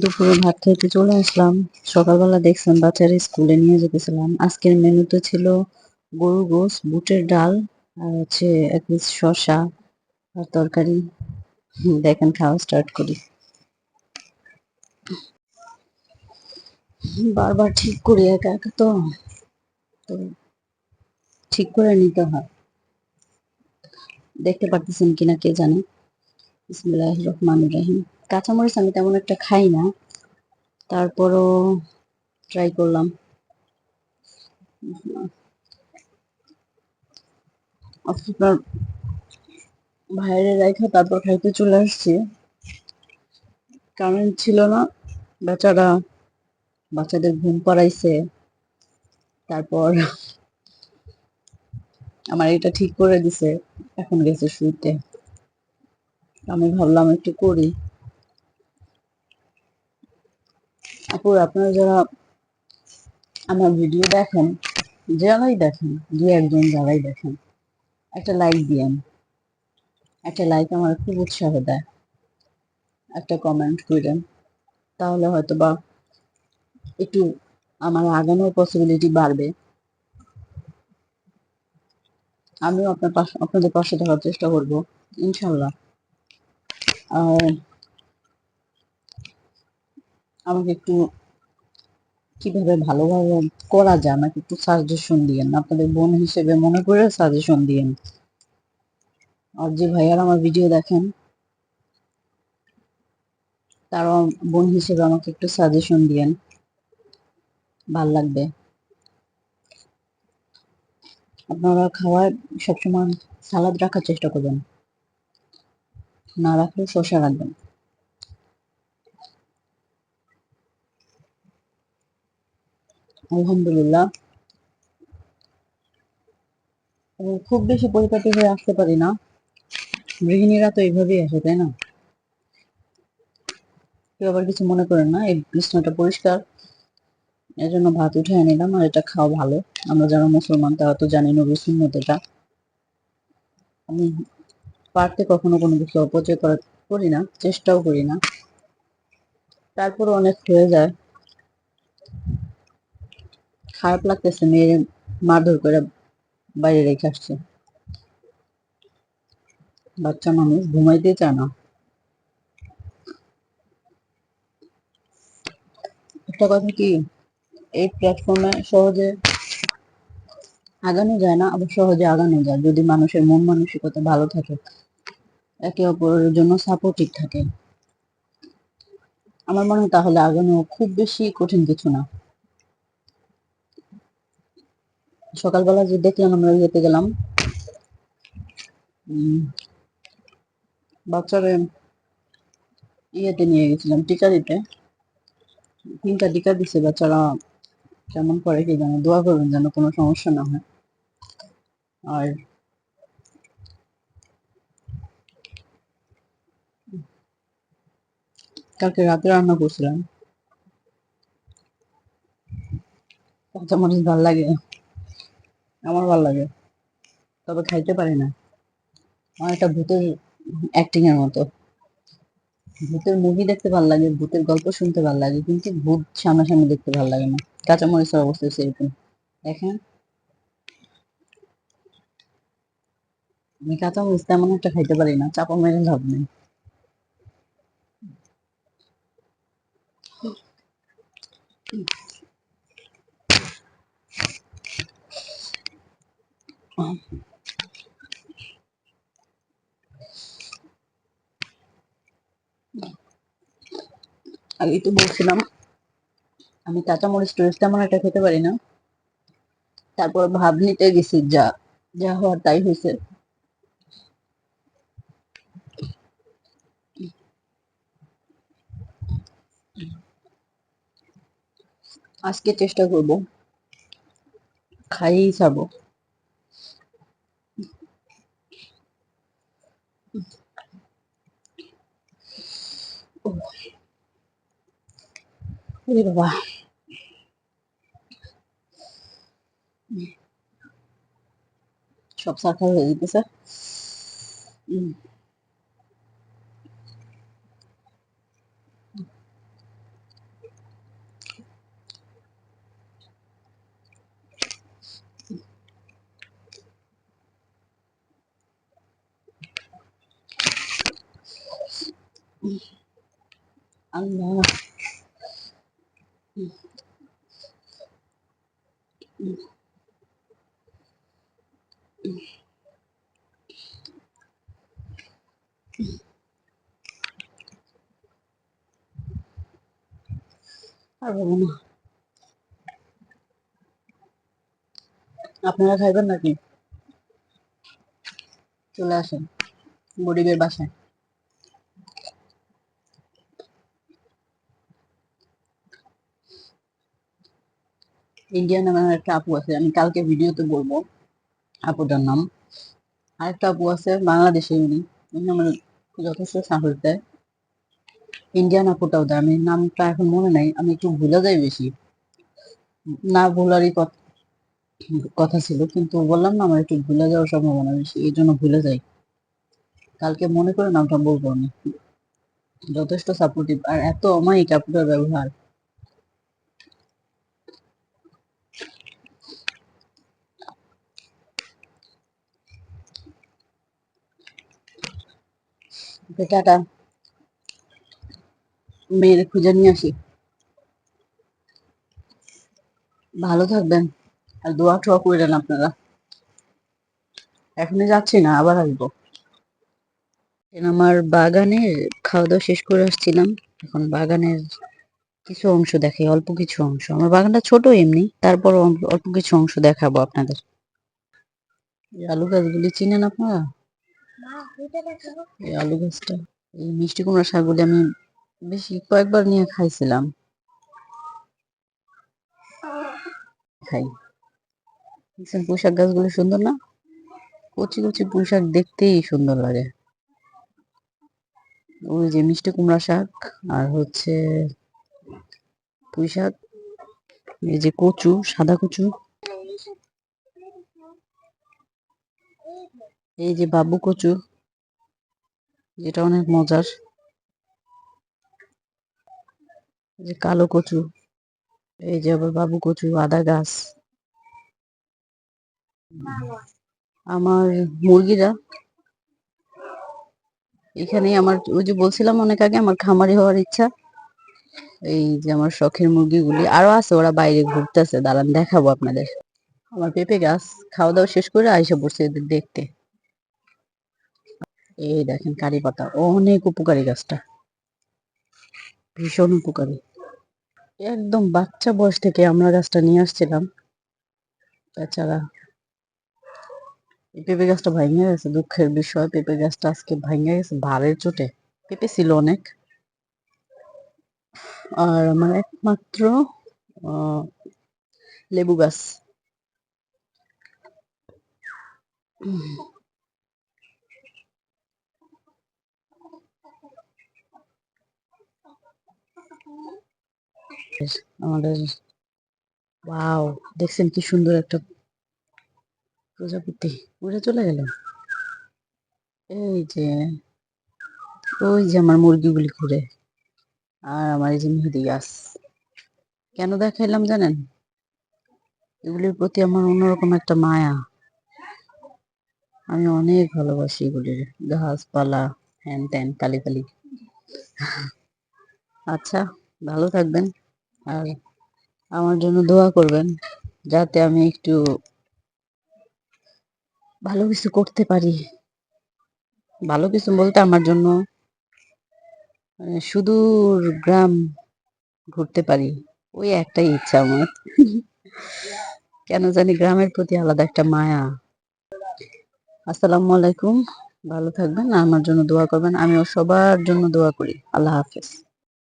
দুপুরে ভাত খেতে চলে আসলাম। সকালবেলা দেখছেন বাচ্চারা স্কুলে নিয়ে যেতেছিলাম। আজকের মেনুতে ছিল গরু গোস বুটের ডাল আর হচ্ছে এক শসা আর তরকারি। দেখেন খাওয়া স্টার্ট করি। বারবার ঠিক করি একা একা তো। তো ঠিক করে নিতে হয়। দেখতে পারতেছেন কিনা কে জানে? বিসমিল্লাহ রহমান রহিম। কাঁচামরিচ আমি তেমন একটা খাই না। তারপরও ট্রাই করলাম। আপনার বাইরে রাখা তারপর খাইতে চলে আসছি। কারেন্ট ছিল না, বেচারা বাচ্চাদের ঘুম পাড়াইছে। তারপর আমার এটা ঠিক করে দিছে, এখন গেছে শুইতে। আমি ভাবলাম একটু করি। আপুর আপনারা যারা আমার ভিডিও দেখেন যারাই দেখেন, দু একজন যারাই দেখেন, একটা লাইক দিয়েন, একটা লাইক আমার খুব উৎসাহ দেয়, একটা কমেন্ট করেন তাহলে হয়তো বা একটু আমার আগানোর পসিবিলিটি বাড়বে। আমিও আপনার পাশে, আপনাদের পাশে থাকার চেষ্টা করব, ইনশাল্লাহ। আর আমাকে একটু কীভাবে ভালোভাবে করা যায়, আমাকে একটু সাজেশন দিয়েন। আপনাদের বোন হিসেবে মনে করে সাজেশন দিয়েন। আর যে ভাইয়ারা আমার ভিডিও দেখেন তারা বোন হিসেবে আমাকে একটু সাজেশন দিয়েন। ভালো লাগবে। আপনারা খাওয়ায় সবসময় সালাদ রাখার চেষ্টা করবেন। না রাখলে শসা রাখবেন। আলহামদুলিল্লাহ। খুব বেশি পরিপাটি হয়ে আসতে পারি না। গৃহিণীরা তো এইভাবেই আসে, তাই না? কেউ আবার কিছু মনে করেন না, এই পরিষ্কার। এর জন্য ভাত উঠে নিলাম, আর এটা খাওয়া ভালো। আমরা যারা মুসলমান, তারা তো জানি নবীর সুন্নত এটা। আমি পারতে কখনো কোনো কিছু অপচয় করা করি না, চেষ্টাও করি না। তারপর অনেক হয়ে যায়। খারাপ লাগতেছে, মেয়ের মারধর করে বাইরে রেখে আসছে। বাচ্চা মানুষ ঘুমাইতে চায় না। একটা কথা কি, এই প্ল্যাটফর্মে সহজে আগানো যায় না, আবার সহজে আগানো যায়, যদি মানুষের মন মানসিকতা ভালো থাকে। একে অপরের জন্য সাপোর্টিভ থাকে। আমার মনে হয় তাহলে আগানো খুব বেশি কঠিন কিছু না। সকালবেলা যে দেখলাম, আমরা ইয়েতে গেলাম। বাচ্চারে ইয়েতে নিয়ে গেছিলাম, টিকা দিতে। তিনটা টিকা দিছে, বাচ্চারা কেমন করে কি জানে, দোয়া করবেন যেন কোনো সমস্যা না হয়। আর কালকে রাতে রান্না করছিলাম। কাঁচামরিচ ভালো লাগে। আমার ভালো লাগে। তবে খাইতে পারি না। একটা ভূতের অ্যাক্টিং এর মতো। ভূতের মুভি দেখতে ভালো লাগে, ভূতের গল্প শুনতে ভালো লাগে, কিন্তু ভূত সামনাসামনি দেখতে ভালো লাগে না। কাঁচামরিচের অবস্থা সেরকম দেখেন। আমি কাঁচামরিচ তেমন একটা খাইতে পারি না, চাপা মেরে লাভ নেই। আগেই তো বলছিলাম, আমি কাঁচামরিচ টরিচ তেমন একটা খেতে পারি না। তারপর ভাব নিতে গেছি, যা যা হওয়ার তাই হয়েছে। আজকে চেষ্টা করব। খাইয়েই ছাড়বো। বাবা সব সার্কাল হয়ে যেতেছে Allah. আপনারা খাইবেন নাকি? চলে আসেন, গরিবের বাসায়। ইন্ডিয়া নামে আমার একটা আপু আছে, আমি কালকে ভিডিওতে বলব। আপুটার নাম। আরেকটা আপু আছে, বাংলাদেশে উনি। উনি আমার যথেষ্ট সাহস দেয়। ইন্ডিয়ান আপুটাও দেয়। আমি নামটা এখন মনে নাই, আমি একটু ভুলে যাই বেশি। না ভুলারই কথা কথা ছিল, কিন্তু বললাম না, আমার একটু ভুলে যাওয়ার সম্ভাবনা বেশি, এই জন্য ভুলে যাই। কালকে মনে করে নামটা বলব আমি। যথেষ্ট সাপোর্টিভ আর এত অমায়িক আপুটার ব্যবহার। টাটা মেয়ের খুঁজে নিয়ে আসি। ভালো থাকবেন আর দোয়া টোয়া করলেন আপনারা। এখনই যাচ্ছি না, আবার আসব। আমার বাগানের খাওয়া দাওয়া শেষ করে আসছিলাম। এখন বাগানের কিছু অংশ দেখে, অল্প কিছু অংশ। আমার বাগানটা ছোট এমনি তারপর অল্প কিছু অংশ দেখাবো আপনাদের। আলু গাছগুলি চিনেন আপনারা? এই আলু গাছটা, এই মিষ্টি কুমড়া শাকগুলি আমি বেশি কয়েকবার নিয়ে খাইছিলাম। খাই। দেখছেন পোশাক গাছগুলি সুন্দর না? কচি কচি পোশাক দেখতেই সুন্দর লাগে। ওই যে মিষ্টি কুমড়া শাক আর হচ্ছে পুঁই শাক এই যে কচু, সাদা কচু। এই যে বাবু কচু, যেটা অনেক মজার। যে কালো কচু, এই যে আবার বাবু কচু, আদা গাছ। আমার মুরগিরা এখানে আমার, ওই যে বলছিলাম অনেক আগে, আমার খামারি হওয়ার ইচ্ছা। এই যে আমার শখের মুরগিগুলি আরও আছে, ওরা বাইরে ঘুরতেছে। দাঁড়ান, দেখাবো আপনাদের। আমার পেঁপে গাছ, খাওয়া দাওয়া শেষ করে আইসা পড়ছে এদের দেখতে। এই দেখেন কারি পাতা, অনেক উপকারী গাছটা। ভীষণ উপকারী। একদম বাচ্চা বয়স থেকে আমরা গাছটা নিয়ে আসছিলাম। এই পেঁপে গাছটা ভাঙে গেছে, দুঃখের বিষয়, পেঁপে গাছটা আজকে ভাঙে গেছে, ভারের চোটে। পেঁপে ছিল অনেক। আর আমার একমাত্র লেবু গাছ। আমাদের ওয়াও দেখছেন কি সুন্দর একটা প্রজাপতি। উড়ে চলে গেল। এই যে, ওই যে আমার মুরগিগুলি ঘুরে। আর আমার এই যে মেহেদি গাছ। কেন দেখাইলাম জানেন? এগুলির প্রতি আমার অন্যরকম একটা মায়া। আমি অনেক ভালোবাসি এগুলির গাছপালা, হ্যান ত্যান, কালি কালি। আচ্ছা ভালো থাকবেন। আর আমার জন্য দোয়া করবেন যাতে আমি একটু ভালো কিছু করতে পারি। ভালো কিছু বলতে আমার জন্য মানে সুদূর গ্রাম ঘুরতে পারি, ওই একটাই ইচ্ছা আমার। কেন জানি গ্রামের প্রতি আলাদা একটা মায়া। আসসালামু আলাইকুম, ভালো থাকবেন, আমার জন্য দোয়া করবেন, আমিও সবার জন্য দোয়া করি। আল্লাহ হাফেজ।